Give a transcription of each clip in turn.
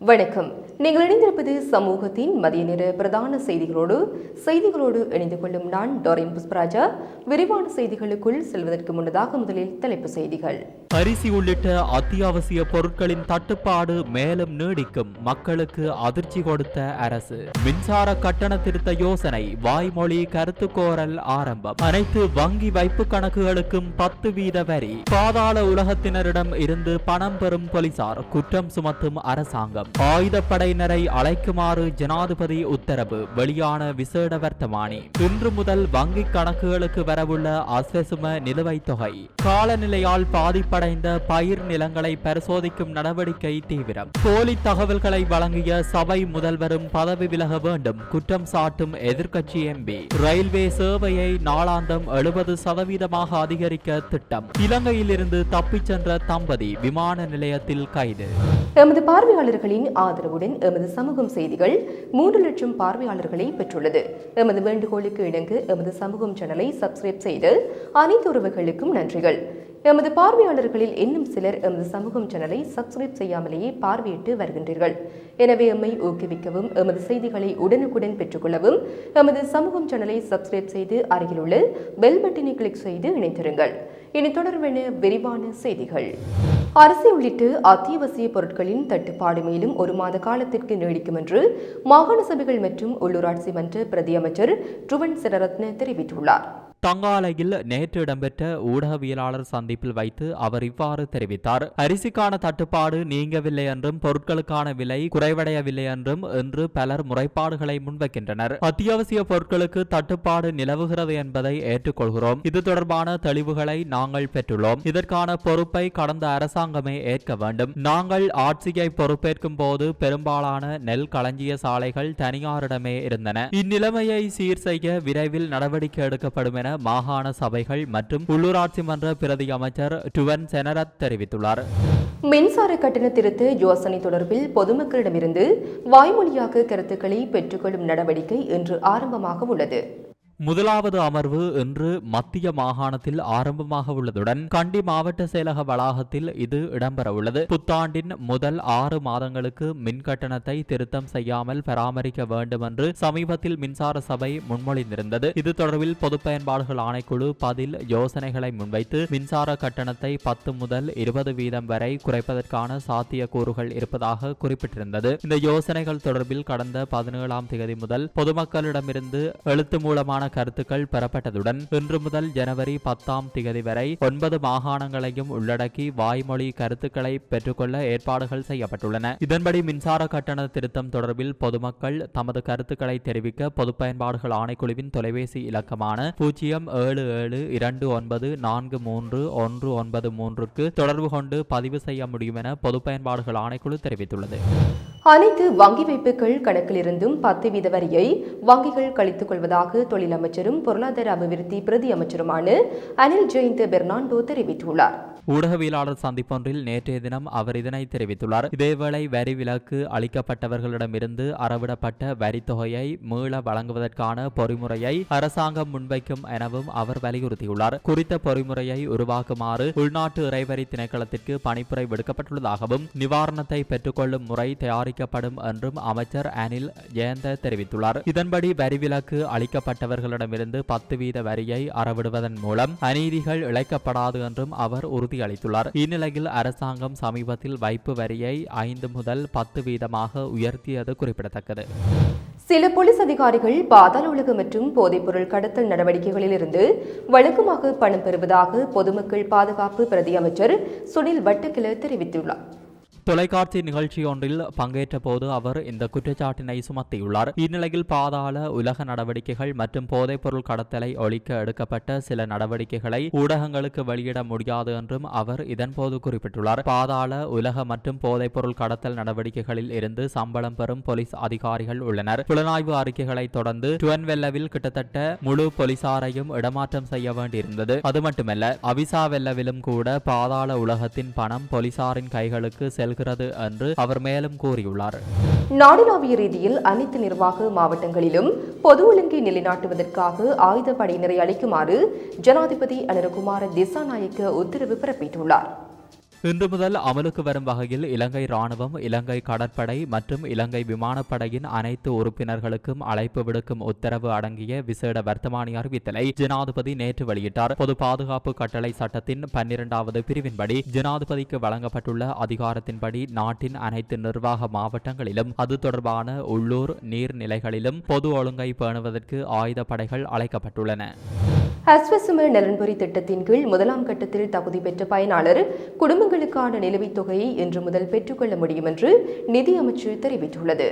வணக்கம். நீங்கள் இணைந்திருப்பது சமூகத்தின் மதிய நேர பிரதான செய்திகளோடு செய்திகளோடு இணைந்து கொள்ளும் நான் டோரின் புஷ்பராஜா. விரிவான செய்திகளுக்குள் செல்வதற்கு முன்னதாக முதலில் தலைப்பு செய்திகள். அரிசி உள்ளிட்ட அத்தியாவசிய பொருட்களின் தட்டுப்பாடு மேலும் நீடிக்கும் மக்களுக்கு அதிர்ச்சி கொடுத்த அரசு. மின்சார கட்டண திருத்த யோசனை வாய்மொழி கருத்து கோரல் ஆரம்பம். அனைத்து வங்கி வைப்பு கணக்குகளுக்கும் பத்து வீத வரி. பாதாள உலகத்தினரிடம் இருந்து பணம் பெறும் போலீசார் குற்றம் சுமத்தும் அரசாங்கம். ஆயுதப்படையினரை அழைக்குமாறு ஜனாதிபதி உத்தரவு. வெளியான விசேட வர்த்தமானி இன்று முதல் வங்கி கணக்குகளுக்கு வரவுள்ள அசசும நிலுவைத் தொகை. காலநிலையால் பாதிப்படைந்த பயிர் நிலங்களை பரிசோதிக்கும் நடவடிக்கை தீவிரம். போலி தகவல்களை வழங்கிய சபை முதல்வரும் பதவி விலக வேண்டும். குற்றம் சாட்டும் எதிர்க்கட்சி எம்பி. ரயில்வே சேவையை நாளாந்தம் எழுபது சதவீதமாக அதிகரிக்க திட்டம். இலங்கையிலிருந்து தப்பிச் சென்ற தம்பதி விமான நிலையத்தில் கைது. எமது பார்வையாளர்களின் ஆதரவுடன் எமது சமூகம் செய்திகள் மூன்று லட்சம் பார்வையாளர்களை பெற்றுள்ளது. எமது வேண்டுகோளுக்கு இணங்க எமது சமூகம் சேனலை சப்ஸ்கிரைப் செய்து அனைத்து உறவுகளுக்கும் நன்றிகள். எமது பார்வையாளர்களில் இன்னும் சிலர் எமது சமூகம் சேனலை சப்ஸ்கிரைப் செய்யாமலேயே பார்வையிட்டு வருகின்றீர்கள். எனவே எம்மை ஊக்குவிக்கவும் எமது செய்திகளை உடனுக்குடன் பெற்றுக்கொள்ளவும் எமது சமூகம் சேனலை சப்ஸ்கிரைப் செய்து அருகிலுள்ள பெல் பட்டினை கிளிக் செய்து இணைந்திருங்கள். இனி தொடர்பென விரிவான செய்திகள். அரிசி உள்ளிட்ட அத்தியாவசிய பொருட்களின் தட்டுப்பாடு மேலும் ஒரு மாத காலத்திற்கு நீடிக்கும் என்று மாகாண சபைகள் மற்றும் உள்ளூராட்சி மன்ற பிரதி அமைச்சர் ட்ருவன் சிரரத்ன தெரிவித்துள்ளார். தங்காலையில் நேற்று இடம்பெற்ற ஊடகவியலாளர் சந்திப்பில் வைத்து அவர் இவ்வாறு தெரிவித்தார். அரிசிக்கான தட்டுப்பாடு நீங்கவில்லை என்றும் பொருட்களுக்கான விலை குறைவடையவில்லை என்றும் என்று பலர் முறைப்பாடுகளை முன்வைக்கின்றனர். அத்தியாவசிய பொருட்களுக்கு தட்டுப்பாடு நிலவுகிறது என்பதை ஏற்றுக்கொள்கிறோம். இது தொடர்பான தெளிவுகளை நாங்கள் பெற்றுள்ளோம். இதற்கான பொறுப்பை கடந்த அரசாங்கமே ஏற்க வேண்டும். நாங்கள் ஆட்சியை பொறுப்பேற்கும் போது பெரும்பாலான நெல் களஞ்சிய சாலைகள் தனியாரிடமே இருந்தன. இந்நிலைமையை சீர் செய்ய விரைவில் நடவடிக்கை எடுக்கப்படும் என மாகாண சபைகள் மற்றும் உள்ளூராட்சி மன்ற பிரதி அமைச்சர் டுவன் செனரத் தெரிவித்துள்ளார். மின்சார கட்டண திருத்த யோசனை தொடர்பில் பொதுமக்களிடமிருந்து வாய்மொழியாக கருத்துக்களை பெற்றுக்கொள்ளும் நடவடிக்கை இன்று ஆரம்பமாக உள்ளது. முதலாவது அமர்வு இன்று மத்திய மாகாணத்தில் ஆரம்பமாக உள்ளதுடன் கண்டி மாவட்ட செயலக வளாகத்தில் இது இடம்பெறவுள்ளது புத்தாண்டின் முதல் ஆறு மாதங்களுக்கு மின் கட்டணத்தை திருத்தம் செய்யாமல் பராமரிக்க வேண்டும் என்று சமீபத்தில் மின்சார சபை முன்மொழிந்திருந்தது. இது தொடர்பில் பொது பயன்பாடுகள் ஆணைக்குழு பதில் யோசனைகளை முன்வைத்து மின்சார கட்டணத்தை பத்து முதல் இருபது வீதம் வரை குறைப்பதற்கான சாத்தியக்கூறுகள் இருப்பதாக குறிப்பிட்டிருந்தது. இந்த யோசனைகள் தொடர்பில் கடந்த பதினேழாம் தேதி முதல் பொதுமக்களிடமிருந்து எழுத்து மூலமான கருத்துக்கள் பெறப்பட்டதுடன் இன்று முதல் ஜனவரி பத்தாம் திகதி வரை ஒன்பது மாகாணங்களையும் உள்ளடக்கி வாய்மொழி கருத்துக்களை பெற்றுக்கொள்ள ஏற்பாடுகள் செய்யப்பட்டுள்ளன. இதன்படி மின்சார கட்டண திருத்தம் தொடர்பில் பொதுமக்கள் தமது கருத்துக்களை தெரிவிக்க பொது பயன்பாடுகள் ஆணைக்குழுவின் தொலைபேசி இலக்கமான பூஜ்ஜியம் ஏழு ஏழு இரண்டு ஒன்பது நான்கு மூன்று ஒன்று ஒன்பது மூன்றுக்கு தொடர்பு கொண்டு பதிவு செய்ய முடியும் என பொது பயன்பாடுகள் ஆணைக்குழு தெரிவித்துள்ளது. அனைத்து வங்கி வைப்புகள் கணக்கிலிருந்தும் பத்து வீத வரியை வங்கிகள் கழித்துக் கொள்வதாக தொழில் அமைச்சரும் பொருளாதார அபிவிருத்தி பிரதி அமைச்சருமான அனில் ஜெயந்த் பெர்னாண்டோ தெரிவித்துள்ளார். ஊடகவியலாளர் சந்திப்பொன்றில் நேற்றைய தினம் அவர் இதனை தெரிவித்துள்ளார். இதேவேளை வரி விலக்கு அளிக்கப்பட்டவர்களிடமிருந்து அறவிடப்பட்ட வரித்தொகையை மீள வழங்குவதற்கான பொறிமுறையை அரசாங்கம் முன்வைக்கும் எனவும் அவர் வலியுறுத்தியுள்ளார். குறித்த பொறிமுறையை உருவாக்குமாறு உள்நாட்டு இறைவரி திணைக்களத்திற்கு பணிப்புரை விடுக்கப்பட்டுள்ளதாகவும் நிவாரணத்தை பெற்றுக்கொள்ளும் முறை தயாரிக்கப்படும் என்றும் அமைச்சர் அனில் ஜெயந்த தெரிவித்துள்ளார். இதன்படி வரி விலக்கு அளிக்கப்பட்டவர்களிடமிருந்து பத்து வீத வரியை அறவிடுவதன் மூலம் அநீதிகள் இழைக்கப்படாது என்றும் அவர் உறுதி உறுதியளித்துள்ளார் இந்நிலையில் அரசாங்கம் சமீபத்தில் வைப்பு வரியை ஐந்து முதல் பத்து வீதமாக உயர்த்தியது குறிப்பிடத்தக்கது. சில போலீஸ் அதிகாரிகள் பாதாள உலகம் மற்றும் போதைப்பொருள் கடத்தல் நடவடிக்கைகளில் இருந்து வழக்கமாக பணம் பெறுவதாக பொதுமக்கள் பாதுகாப்பு பிரதி அமைச்சர் சுனில் வட்டக்கில தெரிவித்துள்ளார். தொலைக்காட்சி நிகழ்ச்சி ஒன்றில் பங்கேற்ற போது அவர் இந்த குற்றச்சாட்டினை சுமத்தியுள்ளார். இந்நிலையில் பாதாள உலக நடவடிக்கைகள் மற்றும் போதைப்பொருள் கடத்தலை ஒழிக்க எடுக்கப்பட்ட சில நடவடிக்கைகளை ஊடகங்களுக்கு வெளியிட முடியாது என்றும் அவர் இதன்போது குறிப்பிட்டுள்ளார். பாதாள உலக மற்றும் போதைப்பொருள் கடத்தல் நடவடிக்கைகளில் இருந்து சம்பளம் பெறும் போலீஸ் அதிகாரிகள் உள்ளனர். புலனாய்வு அறிக்கைகளை தொடர்ந்து டுவன்வெல்லவில் கிட்டத்தட்ட முழு போலீசாரையும் இடமாற்றம் செய்ய வேண்டியிருந்தது. அது மட்டுமல்ல அவிசா வெல்லவிலும் கூட பாதாள உலகத்தின் பணம் போலீசாரின் கைகளுக்கு கொள்கிறது என்று அவர் மேலும் கூறியுள்ளார். நாடுளாவிய ரீதியில் அனைத்து நிர்வாக மாவட்டங்களிலும் பொது ஒழுங்கை நிலைநாட்டுவதற்காக ஆயுதப்படையினரை அளிக்குமாறு ஜனாதிபதி அனுரகுமார திசாநாயக்க உத்தரவு பிறப்பித்துள்ளார். இன்று முதல் அமலுக்கு வரும் வகையில் இலங்கை ராணுவம் இலங்கை கடற்படை மற்றும் இலங்கை விமானப்படையின் அனைத்து உறுப்பினர்களுக்கும் அழைப்பு விடுக்கும் உத்தரவு அடங்கிய விசேட வர்த்தமானி அறிவித்தலை ஜனாதிபதி நேற்று வெளியிட்டார். பொது பாதுகாப்பு கட்டளை சட்டத்தின் பன்னிரண்டாவது பிரிவின்படி ஜனாதிபதிக்கு வழங்கப்பட்டுள்ள அதிகாரத்தின்படி நாட்டின் அனைத்து நிர்வாக மாவட்டங்களிலும் அது தொடர்பான உள்ளூர் நீர்நிலைகளிலும் பொது ஒழுங்கை பேணுவதற்கு ஆயுதப்படைகள் அழைக்கப்பட்டுள்ளன. ஹஸ்வசும நலன்புரி திட்டத்தின் கீழ் முதலாம் கட்டத்தில் தகுதி பெற்ற பயனாளர் குடும்பங்களுக்கான நிலுவைத் தொகையை இன்று முதல் பெற்றுக்கொள்ள முடியும் என்று நிதி அமைச்சு தெரிவித்துள்ளது.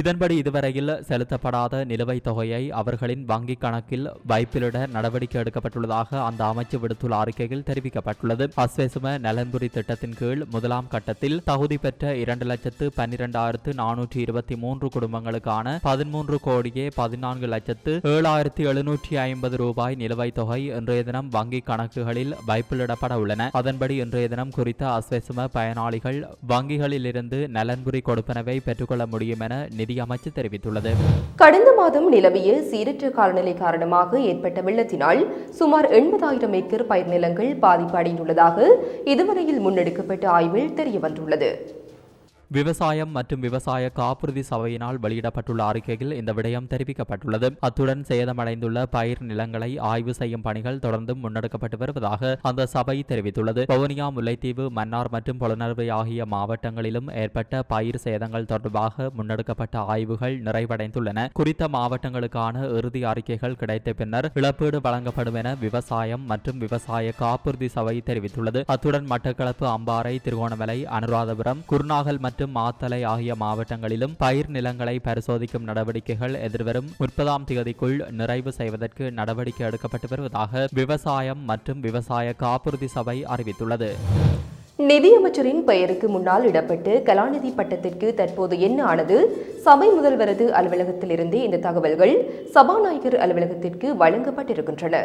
இதன்படி இதுவரையில் செலுத்தப்படாத நிலுவைத் தொகையை அவர்களின் வங்கிக் கணக்கில் வைப்பிலிட நடவடிக்கை எடுக்கப்பட்டுள்ளதாக அந்த அமைச்சு விடுத்துள்ள அறிக்கையில் தெரிவிக்கப்பட்டுள்ளது. அஸ்வேசும நலன்புரி திட்டத்தின் கீழ் முதலாம் கட்டத்தில் தகுதி பெற்ற இரண்டு லட்சத்து பன்னிரண்டாயிரத்து நானூற்றி இருபத்தி மூன்று குடும்பங்களுக்கான பதிமூன்று கோடியே பதினான்கு லட்சத்து ஏழாயிரத்தி எழுநூற்றி ஐம்பது ரூபாய் நிலுவைத் தொகை இன்றைய தினம் வங்கிக் கணக்குகளில் வைப்பிலிடப்பட உள்ளன. அதன்படி இன்றைய தினம் குறித்த அஸ்வேசும பயனாளிகள் வங்கிகளிலிருந்து நலன்புரி கொடுப்பனவை பெற்றுக்கொள்ள முடியும் என நிதி அமைச்சு தெரிவித்துள்ளது. கடந்த மாதம் நிலவிய சீரற்ற காலநிலை காரணமாக ஏற்பட்ட வெள்ளத்தினால் சுமார் எண்பதாயிரம் ஏக்கர் பயிர் நிலங்கள் பாதிப்பு அடைந்துள்ளதாக இதுவரையில் முன்னெடுக்கப்பட்ட ஆய்வில் தெரியவந்துள்ளது. விவசாயம் மற்றும் விவசாய காப்புறுதி சபையினால் வெளியிடப்பட்டுள்ள அறிக்கையில் இந்த விடயம் தெரிவிக்கப்பட்டுள்ளது. அத்துடன் சேதமடைந்துள்ள பயிர் நிலங்களை ஆய்வு செய்யும் பணிகள் தொடர்ந்தும் முன்னெடுக்கப்பட்டு வருவதாக அந்த சபை தெரிவித்துள்ளது. வவுனியா முல்லைத்தீவு மன்னார் மற்றும் புலனர்வை ஆகிய மாவட்டங்களிலும் ஏற்பட்ட பயிர் சேதங்கள் தொடர்பாக முன்னெடுக்கப்பட்ட ஆய்வுகள் நிறைவடைந்துள்ளன. குறித்த மாவட்டங்களுக்கான இறுதி அறிக்கைகள் கிடைத்த பின்னர் இழப்பீடு வழங்கப்படும் என விவசாயம் மற்றும் விவசாய காப்புறுதி சபை தெரிவித்துள்ளது. அத்துடன் மட்டக்களப்பு அம்பாறை திருகோணமலை அனுராதபுரம் குருநாகல் மற்றும் மாத்தலை ஆகிய மாவட்டங்களிலும் பயிர் நிலங்களை பரிசோதிக்கும் நடவடிக்கைகள் எதிர்வரும் முப்பதாம் தேதிக்குள் நிறைவு செய்வதற்கு நடவடிக்கை எடுக்கப்பட்டு வருவதாக விவசாயம் மற்றும் விவசாய காப்புறுதி சபை அறிவித்துள்ளது. நிதியமைச்சரின் பெயருக்கு முன்னால் இடப்பட்டு கலாநிதி பட்டத்திற்கு தற்போது என்ன ஆனது? சபை முதல்வரது அலுவலகத்திலிருந்தே இந்த தகவல்கள் சபாநாயகர் அலுவலகத்திற்கு வழங்கப்பட்டிருக்கின்றன.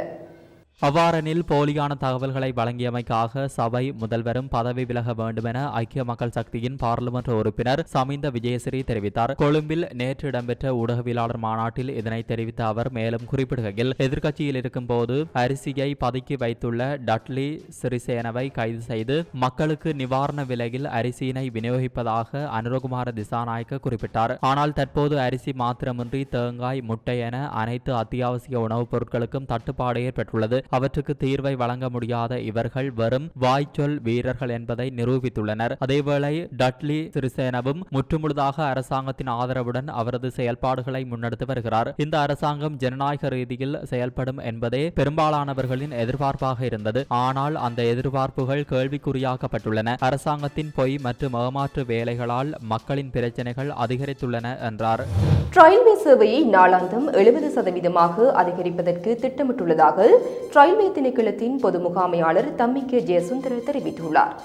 அவ்வாறெனில் போலியான தகவல்களை வழங்கியமைக்காக சபை முதல்வரும் பதவி விலக வேண்டும் என ஐக்கிய மக்கள் சக்தியின் பாராளுமன்ற உறுப்பினர் சமிந்த விஜயசிறி தெரிவித்தார். கொழும்பில் நேற்று இடம்பெற்ற ஊடகவியலாளர் மாநாட்டில் இதனை தெரிவித்த அவர் மேலும் குறிப்பிடுகையில் எதிர்க்கட்சியில் இருக்கும் போது அரிசியை பதுக்கி வைத்துள்ள டட்லி சிறிசேனவை கைது செய்து மக்களுக்கு நிவாரண விலையில் அரிசியினை விநியோகிப்பதாக அனுரகுமார திசாநாயக்க குறிப்பிட்டார். ஆனால் தற்போது அரிசி மாத்திரமின்றி தேங்காய் முட்டை என அனைத்து அத்தியாவசிய உணவுப் பொருட்களுக்கும் தட்டுப்பாடு ஏற்பட்டுள்ளது. அவற்றுக்கு தீர்வை வழங்க முடியாத இவர்கள் வெறும் வாய்ச்சொல் வீரர்கள் என்பதை நிரூபித்துள்ளனர். அதேவேளை டட்லி சிறிசேனவும் முற்றுமுழுதாக அரசாங்கத்தின் ஆதரவுடன் அவரது செயல்பாடுகளை முன்னெடுத்து வருகிறார். இந்த அரசாங்கம் ஜனநாயக ரீதியில் செயல்படும் என்பதே பெரும்பாலானவர்களின் எதிர்பார்ப்பாக இருந்தது. ஆனால் அந்த எதிர்பார்ப்புகள் கேள்விக்குறியாக்கப்பட்டுள்ளன. அரசாங்கத்தின் பொய் மற்றும் ஏமாற்று வேலைகளால் மக்களின் பிரச்சனைகள் அதிகரித்துள்ளன என்றார். ரயில்வே சேவையை நாளாந்தம் எழுபது சதவீதமாக அதிகரிப்பதற்கு திட்டமிட்டுள்ளதாக ரயில்வே திணைக்களத்தின் பொது முகாமையாளர் தம்மிக்க ஜெயசுந்தர் தெரிவித்துள்ளார்.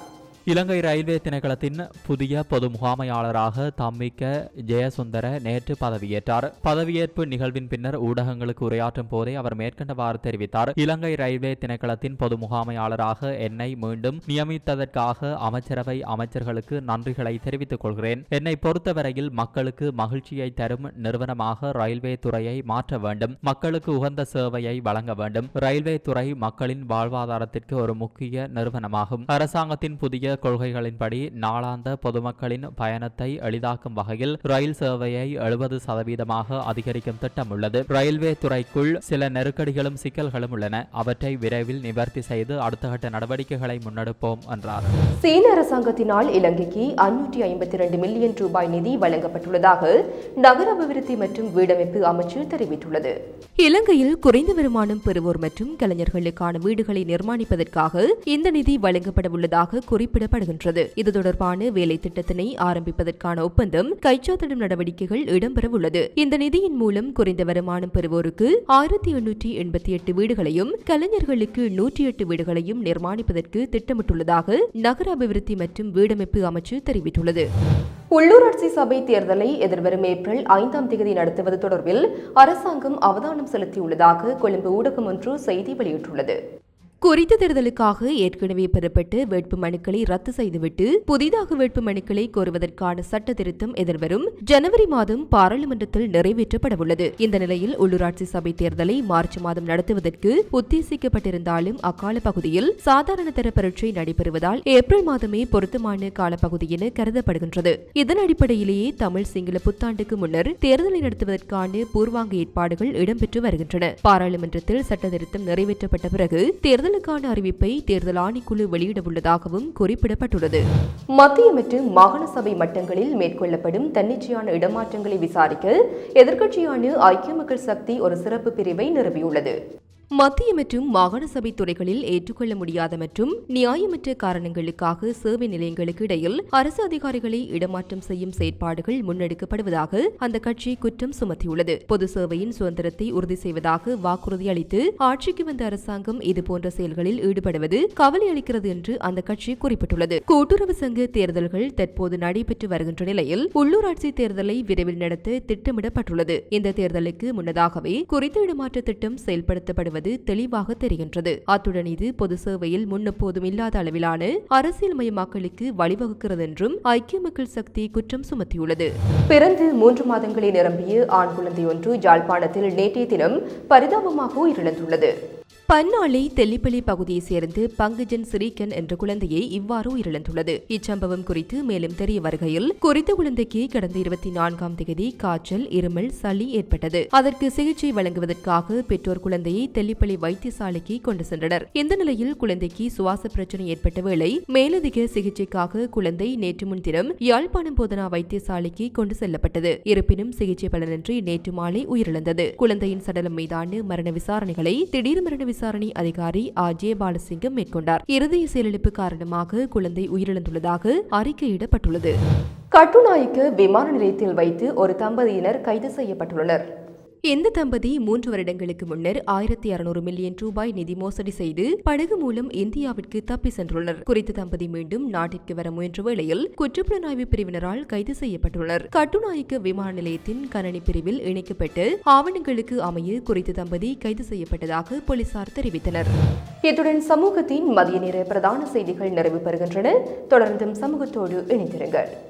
இலங்கை ரயில்வே திணைக்களத்தின் புதிய பொது முகாமையாளராக தம்மிக்க ஜெயசுந்தர நேற்று பதவியேற்றார். பதவியேற்பு நிகழ்வின் பின்னர் ஊடகங்களுக்கு உரையாற்றும் போதே அவர் மேற்கண்டவாறு தெரிவித்தார். இலங்கை ரயில்வே திணைக்களத்தின் பொது முகாமையாளராக என்னை மீண்டும் நியமித்ததற்காக அமைச்சரவை அமைச்சர்களுக்கு நன்றிகளை தெரிவித்துக் கொள்கிறேன். என்னை பொறுத்தவரையில் மக்களுக்கு மகிழ்ச்சியை தரும் நிறுவனமாக ரயில்வே துறையை மாற்ற வேண்டும். மக்களுக்கு உகந்த சேவையை வழங்க வேண்டும். ரயில்வே துறை மக்களின் வாழ்வாதாரத்திற்கு ஒரு முக்கிய நிறுவனமாகும். அரசாங்கத்தின் புதிய கொள்கைகளின்படி நாளாந்த பொதுமக்களின் பயணத்தை எளிதாக்கும் வகையில் ரயில் சேவையை எழுபது சதவீதமாக அதிகரிக்கும் திட்டம் உள்ளது. ரயில்வே துறைக்குள் சில நெருக்கடிகளும் சிக்கல்களும் உள்ளன. அவற்றை விரைவில் நிவர்த்தி செய்து அடுத்த கட்ட நடவடிக்கைகளை முன்னெடுப்போம் என்றார். சீன அரசாங்கத்தினால் இலங்கைக்கு ஐநூற்றி ஐம்பத்தி இரண்டு மில்லியன் ரூபாய் நிதி வழங்கப்பட்டுள்ளதாக நகர அபிவிருத்தி மற்றும் வீடமைப்பு அமைச்சு தெரிவித்துள்ளது. இலங்கையில் குறைந்த வருமானம் பெறுவோர் மற்றும் கலைஞர்களுக்கான வீடுகளை நிர்மாணிப்பதற்காக இந்த நிதி வழங்கப்பட உள்ளதாக குறிப்பிடப்படுகின்றது இது தொடர்பான வேலை திட்டத்தினை ஆரம்பிப்பதற்கான ஒப்பந்தம் கைச்சாத்திடும் நடவடிக்கைகள் இடம்பெறவுள்ளது. இந்த நிதியின் மூலம் குறைந்த வருமானம் பெறுவோருக்கு ஆயிரத்தி எண்ணூற்றி எண்பத்தி எட்டு வீடுகளையும் கலைஞர்களுக்கு நூற்றி எட்டு வீடுகளையும் நிர்மாணிப்பதற்கு திட்டமிட்டுள்ளதாக நகர அபிவிருத்தி மற்றும் வீடமைப்பு அமைச்சு தெரிவித்துள்ளது. உள்ளூராட்சி சபை தேர்தலை எதிர்வரும் ஏப்ரல் ஐந்தாம் தேதி நடத்துவது தொடர்பில் அரசாங்கம் அவதானம் செலுத்தியுள்ளதாக கொழும்பு ஊடகம் ஒன்று செய்தி வெளியிட்டுள்ளது. குறித்த தேர்தலுக்காக ஏற்கனவே பெறப்பட்ட வேட்பு மனுக்களை ரத்து செய்துவிட்டு புதிதாக வேட்பு மனுக்களை கோருவதற்கான சட்ட திருத்தம் எதிர்வரும் ஜனவரி மாதம் பாராளுமன்றத்தில் நிறைவேற்றப்படவுள்ளது. இந்த நிலையில் உள்ளூராட்சி சபை தேர்தலை மார்ச் மாதம் நடத்துவதற்கு உத்தேசிக்கப்பட்டிருந்தாலும் அக்கால பகுதியில் சாதாரண தர பரீட்சை நடைபெறுவதால் ஏப்ரல் மாதமே பொருத்தமான காலப்பகுதி என கருதப்படுகின்றது. இதன் அடிப்படையிலேயே தமிழ் சிங்கள புத்தாண்டுக்கு முன்னர் தேர்தலை நடத்துவதற்கான பூர்வாங்க ஏற்பாடுகள் இடம்பெற்று வருகின்றன. பாராளுமன்றத்தில் சட்ட திருத்தம் நிறைவேற்றப்பட்ட பிறகு தேர்தல் தேர்தலுக்கான அறிவிப்பை தேர்தல் ஆணைக்குழு வெளியிடவுள்ளதாகவும் குறிப்பிடப்பட்டுள்ளது. மத்திய மற்றும் மாகாண சபை மட்டங்களில் மேற்கொள்ளப்படும் தன்னிச்சையான இடமாற்றங்களை விசாரிக்க எதிர்க்கட்சியான ஐக்கிய மக்கள் சக்தி ஒரு சிறப்பு பிரிவை நிறுவியுள்ளது. மத்திய மற்றும் மாகாண சபை துறைகளில் ஏற்றுக்கொள்ள முடியாத மற்றும் நியாயமற்ற காரணங்களுக்காக சேவை நிலையங்களுக்கு இடையில் அரசு அதிகாரிகளை இடமாற்றம் செய்யும் செயற்பாடுகள் முன்னெடுக்கப்படுவதாக அந்த கட்சி குற்றம் சுமத்தியுள்ளது. பொது சேவையின் சுதந்திரத்தை உறுதி செய்வதாக வாக்குறுதி அளித்து ஆட்சிக்கு வந்த அரசாங்கம் இதுபோன்ற செயல்களில் ஈடுபடுவது கவலை அளிக்கிறது என்று அந்த கட்சி குறிப்பிட்டுள்ளது. கூட்டுறவு சங்க தேர்தல்கள் தற்போது நடைபெற்று வருகின்ற நிலையில் உள்ளூராட்சி தேர்தலை விரைவில் நடத்த திட்டமிடப்பட்டுள்ளது. இந்த தேர்தலுக்கு முன்னதாகவே குறித்த இடமாற்ற திட்டம் செயல்படுத்தப்படுவது தெளிவாக தெரிகின்றது. அத்துடன் இது பொது சேவையில் முன்னெப்போதும் இல்லாத அளவிலான அரசியல் மயமாக்கலுக்கு வழிவகுக்கிறது என்றும் ஐக்கிய மக்கள் சக்தி குற்றம் சுமத்தியுள்ளது. பிறந்து மூன்று மாதங்களை நிரம்பிய ஆண் குழந்தை ஒன்று யாழ்ப்பாணத்தில் நேற்றைய தினம் பரிதாபமாக உயிரிழந்துள்ளது. பன்னாளி தெல்லிப்பள்ளி பகுதியைச் சேர்ந்து பங்குஜன் சிரீகன் என்ற குழந்தையை இவ்வாறு உயிரிழந்துள்ளது. இச்சம்பவம் குறித்து மேலும் தெரிய வருகையில் குறித்த குழந்தைக்கு கடந்த இருபத்தி நான்காம் தேதி காய்ச்சல் இருமல் சளி ஏற்பட்டது. அதற்கு சிகிச்சை வழங்குவதற்காக பெற்றோர் குழந்தையை தெல்லிப்பள்ளி வைத்தியசாலைக்கு கொண்டு சென்றனர். இந்த நிலையில் குழந்தைக்கு சுவாச பிரச்சனை ஏற்பட்ட வேளை மேலதிக சிகிச்சைக்காக குழந்தை நேற்று முன்தினம் யாழ்ப்பாணம் போதனா வைத்தியசாலைக்கு கொண்டு செல்லப்பட்டது. இருப்பினும் சிகிச்சை பலனின்றி நேற்று மாலை உயிரிழந்தது. குழந்தையின் சடலம் மீதான மரண விசாரணைகளை திடீர் மரண விசாரணை அதிகாரி ஆர் ஜே பாலசிங்கம் மேற்கொண்டார். இருதய செயலிழப்பு காரணமாக குழந்தை உயிரிழந்துள்ளதாக அறிக்கையிடப்பட்டுள்ளது கட்டுநாய்க்கு விமான நிலையத்தில் வைத்து ஒரு தம்பதியினர் கைது செய்யப்பட்டுள்ளனர். இந்த தம்பதி மூன்று வருடங்களுக்கு முன்னர் ஆயிரத்தி அறுநூறு மில்லியன் ரூபாய் நிதி மோசடி செய்து படகு மூலம் இந்தியாவிற்கு தப்பி சென்றுள்ளனர். குறித்த தம்பதி மீண்டும் நாட்டிற்கு வர முயன்ற வேளையில் குற்றப்புலனாய்வு பிரிவினரால் கைது செய்யப்பட்டுள்ளனர். கட்டுநாயக்க விமான நிலையத்தின் கணனி பிரிவில் இணைக்கப்பட்டு ஆவணங்களுக்கு அமைய குறித்த தம்பதி கைது செய்யப்பட்டதாக போலீசார் தெரிவித்தனர். இத்துடன் சமூகத்தின் மதிய நேர பிரதான செய்திகள் நிறைவு பெறுகின்றன. தொடர்ந்தும் சமூகத்தோடு இணைந்திருங்கள்.